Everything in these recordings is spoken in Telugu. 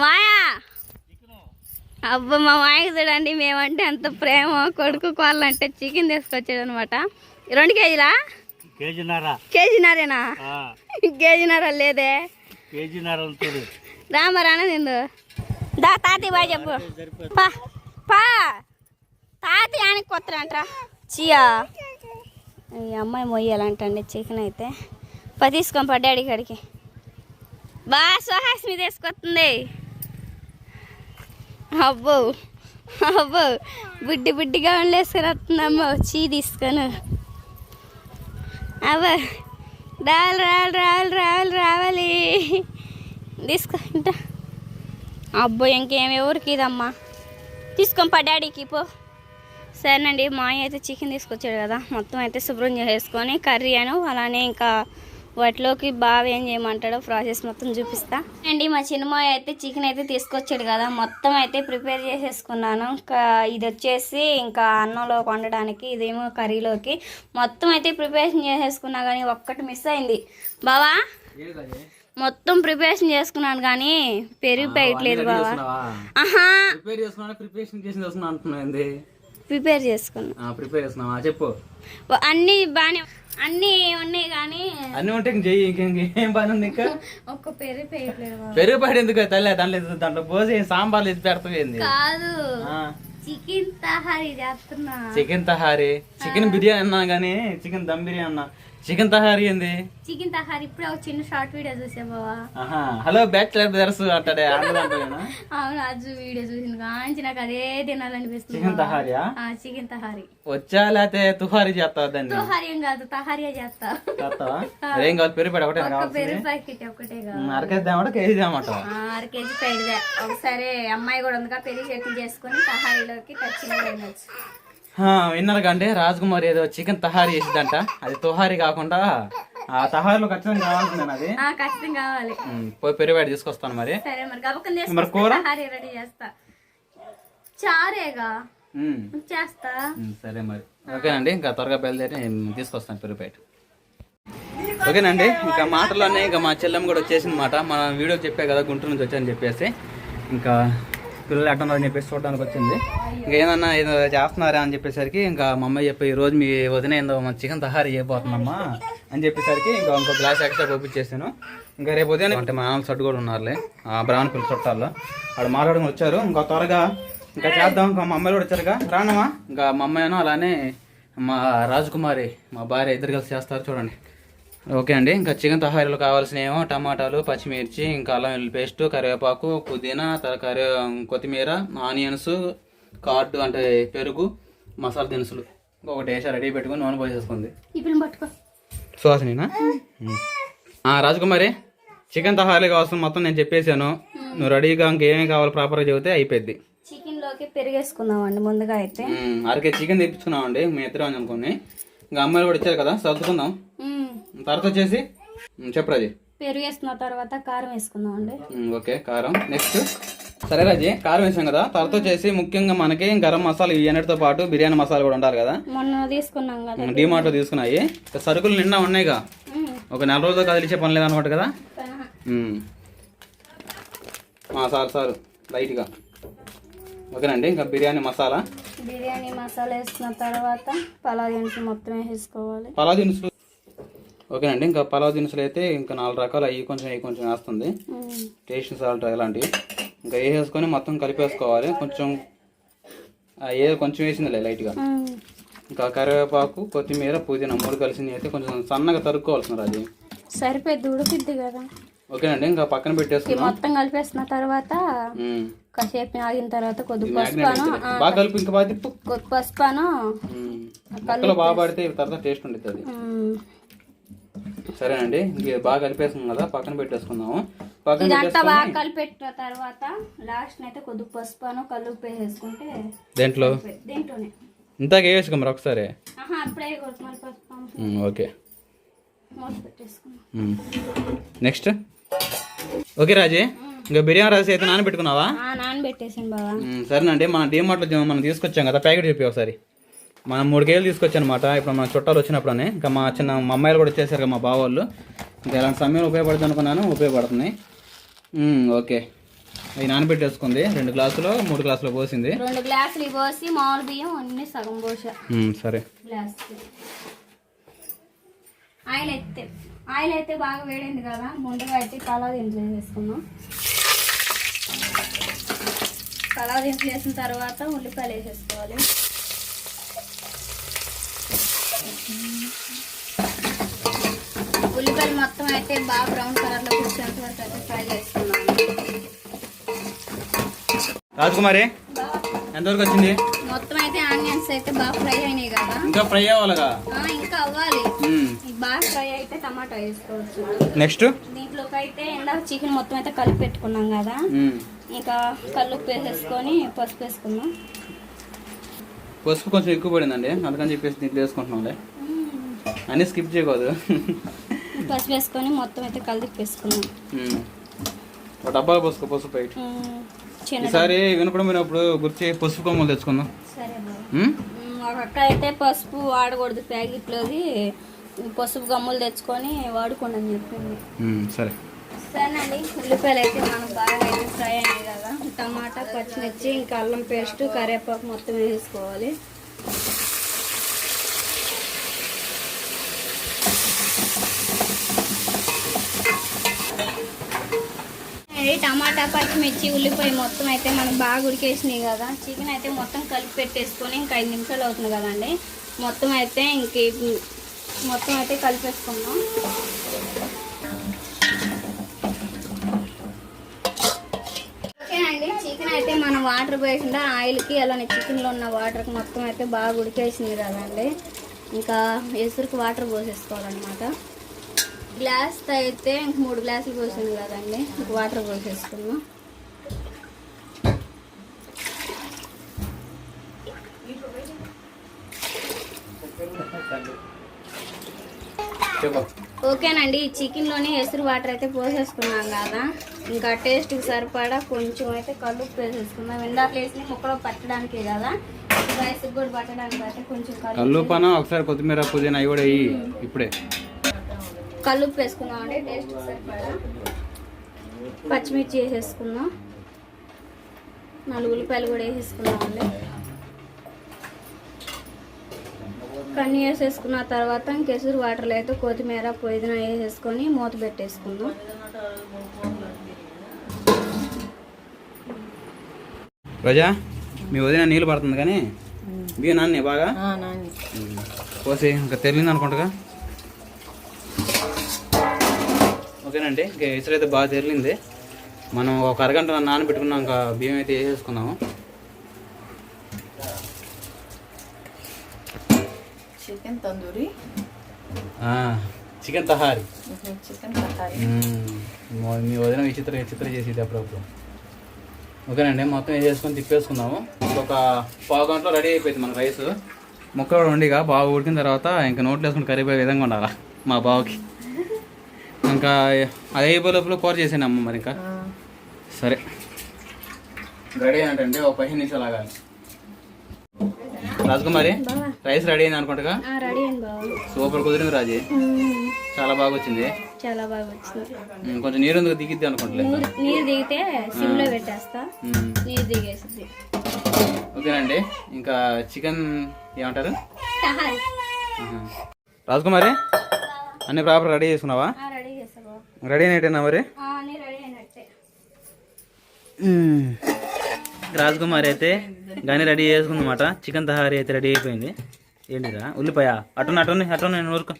మాయా? అబ్బా మా మాయకి చూడండి మేమంటే అంత ప్రేమ కొడుకు కోళ్ళంటే చికెన్ తీసుకొచ్చాడు అనమాట రెండు కేజీలా? కేజీనారేనా కేజీనార లేదే. రామరాన నిందు. దా తాతయ్య బాయ్ చెప్పు. పా పా. తాతయ్య ఆయనకి కొత్తరంట చియా. ఈ అమ్మాయి మొయ్యాలంటండి చికెన్ అయితే. పా తీసుకొని పా డాడీ బాగా బా సుహాస్మి తీసుకొస్తుంది. అబ్బో అబ్బో బుడ్డి బుడ్డిగా వండేసుకుని వస్తుందమ్మో చీ తీసుకొని. అవ్వ రావాలి రావాలి రావాలి రావాలి రావాలి. తీసుకుంటా అబ్బో ఇంకేం ఎవరికి ఇదమ్మా. తీసుకొని పా డాడీకి పో. సరేనండి మా అయితే చికెన్ తీసుకొచ్చాడు కదా మొత్తం అయితే శుభ్రం చేసుకొని కర్రీ అను అలానే ఇంకా వాటిలోకి బాగా ఏం చేయమంటాడో ప్రాసెస్ మొత్తం చూపిస్తా. అండి మా చిన్నమాయ అయితే చికెన్ అయితే తీసుకొచ్చాడు కదా మొత్తం అయితే ప్రిపేర్ చేసేసుకున్నాను. ఇంకా ఇది వచ్చేసి ఇంకా అన్నంలో వండడానికి ఇదేమో కర్రీలోకి. మొత్తం అయితే ప్రిపరేషన్ చేసేసుకున్నా కానీ ఒక్కటి మిస్ అయింది. బావా? మొత్తం ప్రిపరేషన్ చేసుకున్నాను కానీ పెరుగు పెట్టలేదు బావా. ఆహా! ప్రిపేర్ చేసుకున్నా. ప్రిపేర్ చేసుకున్నా చెప్పు. అన్నీ బాగానే అన్నీ ఉన్నాయి కానీ అన్ని ఉంటే ఇంక చెయ్యి ఇంకేం పని ఉంది ఇంకా? ఒక్క పెరుగు పెట్టలేదు బావా పెరుగు పడి ఎందుకు తల్లి దాంట్లో దాంట్లో పోసి సాంబార్లు వేసి పెడతావు ఏంది? కాదు. చికెన్ తహారీ చేస్తున్నా. చికెన్ తహారీ. చికెన్ బిర్యానీ అన్నా కానీ చికెన్ దమ్ బిర్యానీ అన్నా. చికెన్ తహారీ ఏంది? చికెన్ తహారీ ఇప్పుడే ఒక చిన్న షార్ట్ వీడియో చూసా బావా. హలో బ్యాచులర్ బ్రదర్స్ అంటాడే అవును అజ్జు వీడియో చూసిన కాంచి నాకు అదే తినాలనిపిస్తుంది చికెన్ తహారీయా? చికెన్ తహారీ. వచ్చా లేకపోతే తుహారీ చేస్తావా దాన్ని? తహారీ ఏం కాదు తహారీయే చేస్తా. చేస్తావా? ఏం కావాలి పెరుగు పెడ ఒకటే పెరుగు ప్యాకెట్ ఒకటే కాదు అరకేసి దామట కేజీ దామట ఆ, అర కేజీ పెడిదే ఒకసారి అమ్మాయి కూడా ఉందిగా పెళ్ళి చట్నీ చేసుకొని తహారీలోకి ఖచ్చితంగా తినొచ్చు విన్నారు కంటే రాజ్ కుమార్ ఏదో చికెన్ తహారీ చేసిద్దంట అది తుహారీ కాకుండా ఆ తహారీలో ఖచ్చితంగా కావాల్సిందే అది. ఖచ్చితంగా కావాలి. పోయి పెరుగు పెట్టి తీసుకొస్తాను మరి. సరే మరి కూర? రెడీ చేస్తా. చారేగా? చేస్తా. సరే మరి. ఓకేనండి ఇంకా త్వరగా బయలుదేరి నేను తీసుకొస్తాను పెరుగు ఓకేనండి ఇంకా మాటలోనే ఇంకా మా చెల్లెమ్మ కూడా వచ్చేసింది మాట. మన వీడియో చెప్పే కదా గుంటూరు నుంచి వచ్చాయని చెప్పేసి. ఇంకా పిల్లలు ఎట్లా ఉన్నారని చెప్పేసి చూడడానికి వచ్చింది. ఇంకా ఏమన్నా ఏదో చేస్తున్నారా అని చెప్పేసరికి ఇంకా మా అమ్మాయి చెప్పి ఈ రోజు మీ వదిన ఏందో మా చికెన్ తహారీ చేయబోతుందమ్మా అని చెప్పేసరికి ఇంకా ఇంకో గ్లాస్ ఎక్స్ట్రా పంపించేసాను ఇంకా రేపు ఉదయం అంటే మా నాన్న సట్టు కూడా ఉన్నారులే. ఆ బ్రాహ్మణ పిల్లల చుట్టాల్లో. వాడు మాట్లాడుకుని వచ్చారు. ఇంకా త్వరగా ఇంకా చేద్దాం. ఇంకా మా అమ్మాయి కూడా వచ్చారుగా. రానమ్మా. ఇంకా మా అమ్మాయినో అలానే మా రాజకుమారి మా భార్య ఇద్దరు కలిసి చేస్తారు చూడండి. ఓకే అండి. ఇంకా చికెన్ తహారీలో కావాల్సిన ఏమో టమాటాలు పచ్చిమిర్చి ఇంకా అల్లం వెల్లుల్లి పేస్ట్ కరివేపాకు పుదీనా తర్వాత కరి కొత్తిమీర ఆనియన్స్ కార్డు అంటే పెరుగు మసాలా దినుసులు. ఒకటి వేసా రెడీ పెట్టుకుని నూనె పోసేసుకుంది సుహాసినినా? రాజకుమారి చికెన్ తహారీ కావాల్సిన మొత్తం నేను చెప్పేశాను. నువ్వు రెడీగా ఇంకేమేమి కావాలి ప్రాపర్గా చెబితే అయిపోద్ది చికెన్లోకి పెరిగేసుకుందామండి ముందుగా అయితే. మ్మ్. అరకే చికెన్ తెప్పించుకున్నామండి మీ ఇద్దరం అనుకుని. ఇంకా అమ్మాయిలు కూడా ఇచ్చారు కదా సర్దుకుందాం. మ్మ్. తర్వాత వచ్చేసి? మ్మ్, చెప్పు రాజీ. పెరుగు వేసుకున్న తర్వాత కారం వేసుకుందామండి మ్మ్, ఓకే కారం. నెక్స్ట్ సరే రాజీ కారం వేసాం కదా. తర్వాత వచ్చేసి ముఖ్యంగా మనకి గరం మసాలా ఇవన్నిటితో పాటు బిర్యానీ మసాలా కూడా ఉండాలి కదా. మొన్న తీసుకున్నాం కదా. డిమార్ట్లో తీసుకున్నాయి. ఇంకా సరుకులు నిండా ఉన్నాయిగా. ఒక నెల రోజులు కదిలిచ్చే పని లేదనమాట కదా. సారు సారు లైట్గా. ఓకేనండి ఇంకా బిర్యానీ మసాలా. బిర్యానీ మసాలా వేసుకున్న తర్వాత పలావ్ దినుసులు మొత్తం వేసేసుకోవాలి పలావ్ దినుసులు ఓకేనండి ఇంకా పలావ్ దినుసులు అయితే ఇంకా నాలుగు రకాలు అవి కొంచెం అవి కొంచెం వేస్తుంది. టేస్ట్ సాల్ట్ ఇలాంటివి. ఇంకా వేసేసుకొని మొత్తం కలిపేసుకోవాలి. కొంచెం ఏ కొంచెం వేసిందిలే లైట్గా. ఇంకా కరివేపాకు కొత్తిమీర పుదీనా మూడు కలిసింది అయితే కొంచెం సన్నగా తరుక్కోవాల్సిన అది. సరిపోద్ది ఉడికిద్ది కదా. ఓకేనండి ఇంకా పక్కన పెట్టేసుకున్నాం మొత్తం కలిపేసిన తర్వాత. కాసేపు ఆగిన తర్వాత కొద్ది మ్యాగ్నేట్ పసుపాను అవుతుంది. బాగా కలిపి ఇంకా బాగా తిప్పు. పసుపాను బాగా పడితే తర్వాత టేస్ట్ ఉంటుంది అది. సరేనండి ఇంక బాగా కలిపేసుకున్నాం కదా పక్కన పెట్టేసుకుందాము. పక్కన ఇదంతా పెట్టేసుకొని కలిపెట్టిన తర్వాత లాస్ట్ అయితే కొద్ది కల్లుప్పు వేసేసుకుంటే దేంట్లో? దీంట్లోనే. ఇంతాక వేసుకో మరి ఒకసారి. ఆహా అప్పుడే కొద్ది మళ్ళీ పసుపు మ్మ్, ఓకే. మూత పెట్టేసుకున్నాం మ్మ్. నెక్స్ట్. ఓకే రాజీ ఇంకా బిర్యానీ రైస్ అయితే నానబెట్టుకున్నావా? నానబెట్టేసాను బావా. సరేనండి మన డిమార్ట్లో మనం తీసుకొచ్చాం కదా ప్యాకెట్ చెప్పి ఒకసారి. మనం మూడు కేజీలు తీసుకొచ్చాను అనమాట ఇప్పుడు మన చుట్టాలు వచ్చినప్పుడనే. ఇంకా మా చిన్న మా అమ్మాయిలు కూడా వచ్చేసారు కదా మా బావోళ్ళు. ఇంకా ఇలాంటి సమయం ఉపయోగపడుతుంది అనుకున్నాను ఉపయోగపడుతుంది మ్మ్, ఓకే. అవి నానబెట్టేసుకుంది. రెండు గ్లాసులు మూడు గ్లాసులు పోసింది. రెండు గ్లాసులు పోసి మామూలు బియ్యం అన్ని సగం పోసా. సరే. ఆయిల్ అయితే ఆయిల్ అయితే బాగా వేడింది కదా. ముందుగా అయితే కలర్ దించి వేసుకున్నాం కలర్ దించి వేసిన తర్వాత ఉల్లిపాయలు వేసేసుకోవాలి. ఉల్లిపాయలు మొత్తం అయితే బాగా బ్రౌన్ కలర్లో వచ్చేంత వరకు అయితే ఫ్రై చేసుకున్నాను. రాజకుమారి ఎంతవరకు వచ్చింది? మొత్తం అయితే ఆనియన్స్ అయితే బాగా ఫ్రై అయినాయి కదా. ఇంకా ఫ్రై అవ్వాలిగా? ఆ, ఇంకా అవ్వాలి. బాగా ఫ్రై అయితే టమాటా వేసుకోవచ్చు. నెక్స్ట్? దీంట్లోకి అయితే ఇందాక చికెన్ మొత్తం అయితే కలిపి పెట్టుకున్నాం కదా. ఇంకా కల్లుప్పు వేసేసుకొని పసుపు వేసుకున్నాం. పసుపు కొంచెం ఎక్కువ పడిందండి. అందుకని చెప్పేసి దీంట్లో వేసుకుంటున్నాంలే అన్నీ స్కిప్ చేయకూడదు. పసుపు వేసుకొని మొత్తం అయితే కలిపి వేసుకున్నాం. ఒక డబ్బాలో పసుపు పసుపు బయట ఈసారి వినపడం పోయినప్పుడు గుర్తు చేయి పసుపు కొమ్మలు తెచ్చుకుందాం. సరే బాబు. మ్మ్? ఉమ్, ఒక అక్క అయితే పసుపు వాడకూడదు ప్యాకెట్లోది. పసుపు గమ్ములు తెచ్చుకొని వాడుకోండి అని చెప్పింది. సరే. సరేనండి ఉల్లిపాయలు అయితే మనకు బాగా అయితే ఫ్రై అయ్యాయి కదా. టమాటా పచ్చిమిర్చి ఇంకా అల్లం పేస్ట్ కరివేపాకు మొత్తం వేసుకోవాలి. టమాటా పచ్చిమిర్చి ఉల్లిపాయ మొత్తం అయితే మనం బాగా ఉడికేసినాయి కదా. చికెన్ అయితే మొత్తం కలిపి పెట్టేసుకొని ఇంకా ఐదు నిమిషాలు అవుతుంది కదండి. మొత్తం అయితే ఇంక మొత్తం అయితే కలిపేసుకుందాం ఓకేనండి చికెన్ అయితే మనం వాటర్ పోయకుండా ఆయిల్కి అలానే చికెన్లో ఉన్న వాటర్కి మొత్తం అయితే బాగా ఉడికేసింది కదండి. ఇంకా ఎసురుకి వాటర్ పోసేసుకోవాలన్నమాట. గ్లాస్ అయితే ఇంక మూడు గ్లాసులు పోసింది కదండి. ఇంక వాటర్ పోసేసుకున్నాం చెప్పు ఓకేనండి ఈ చికెన్లోనే ఎసురు వాటర్ అయితే పోసేసుకున్నాం కదా. ఇంకా టేస్ట్కి సరిపడా కొంచెం అయితే కలుపు వేసేసుకున్నాం ఇందాక వేసి ముక్కలో పట్టడానికి కదా. రైస్కి కూడా పట్టడానికి అయితే కొంచెం కలుపు ఒకసారి కొత్తిమీర పుదీనా కూడా ఇప్పుడే. కలుపు వేసుకున్నాం అండి టేస్ట్కి సరిపడా. పచ్చిమిర్చి వేసేసుకున్నాం నాలుగు ఉల్లిపాయలు కూడా వేసేసుకున్నాం అండి. కన్నీ వేసేసుకున్న తర్వాత ఇంకెసురు వాటర్లో అయితే కొత్తిమీర పుదీనా వేసేసుకొని మూత పెట్టేసుకుందాం. రోజా మీ వదిన నీళ్ళు పడుతుంది కానీ బియ్యం నాన్నే. బాగా. పోసి ఇంకా తెలియదు అనుకుంటగా? ఓకేనండి ఇంకా ఇసురు అయితే బాగా తెరిలింది. మనం ఒక అరగంట నానబెట్టుకున్నాక బియ్యం అయితే వేసేసుకున్నాము chicken tandoori. Chicken tahari. Chicken మీ వదిన విచిత్ర విచిత్ర చేసేది అప్పుడప్పుడు. ఓకేనండి మొత్తం వేసేసుకొని తిప్పేసుకుందాము. ఇంకొక పావు గంటలో రెడీ అయిపోయింది మన రైస్. ముక్క కూడా ఉండిగా బాగా ఉడికిన తర్వాత ఇంకా నోట్లో వేసుకుని కరిగిపోయే విధంగా ఉండాలా మా బావకి. ఇంకా అది అయిపోయే లోపల కూర చేసాను అమ్మ మరి ఇంకా. సరే. రెడీ అయినట్టండి ఒక పదిహేను నిమిషాలు ఆగాలి. రాజకుమారి. రైస్ రెడీ అయింది అనుకుంటా రెడీ అయింది బాబు. సూపర్ కుదిరింది రాజీ. చాలా బాగా వచ్చింది. చాలా బాగా వచ్చింది. కొంచెం నీరు ఎందుకు దిగిద్ది అనుకుంటలేదు నీరు దిగితే పెట్టేస్తా. మ్మ్. నీరు దిగేసింది ఓకేనండి. ఇంకా చికెన్ ఏమంటారు. రాజకుమారి అన్ని ప్రాపర్ రెడీ చేసుకున్నావా? రెడీ అయినట్టేనా మరి? రెడీ అయినట్టే. రాజకుమారి అయితే గాని రెడీ చేసుకుందన్నమాట. చికెన్ తహారీ అయితే రెడీ అయిపోయింది. ఏంటిరా? ఉల్లిపాయ. అటున్న అటు అటున్న నేను ఊరుకు.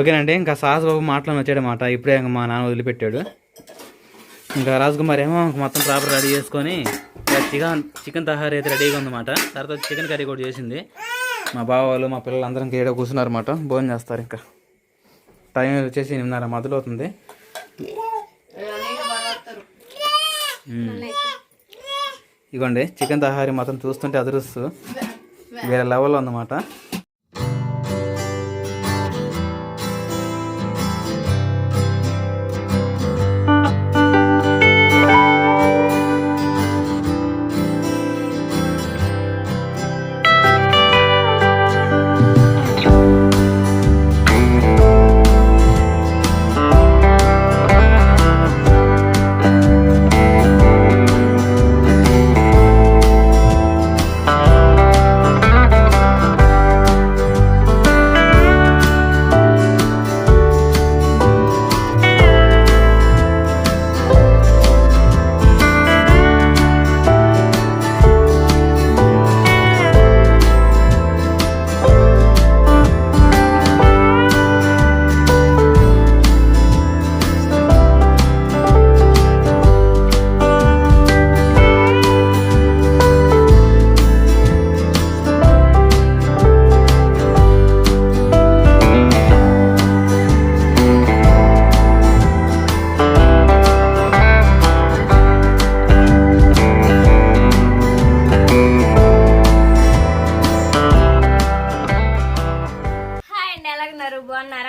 ఓకేనండి ఇంకా సాహస్ బాబు మాటలో వచ్చాడనమాట ఇప్పుడే ఇంకా మా నాన్న వదిలిపెట్టాడు. ఇంకా రాజకుమార్ ఏమో మొత్తం ప్రాపర్ రెడీ చేసుకొని చికెన్ చికెన్ తహారీ అయితే రెడీగా ఉందన్నమాట. తర్వాత చికెన్ కర్రీ కూడా చేసింది. మా బావ వాళ్ళు మా పిల్లలు అందరం కూర్చున్నారు కూర్చున్నారన్నమాట. భోజనం చేస్తారు ఇంకా. టైం వచ్చేసి ఎనిమిదిన్నర మొదలు అవుతుంది. ఇగోండి చికెన్ తహారీ మొత్తం చూస్తుంటే అదురుస్తూ వేరే లెవెల్లో ఉందన్నమాట.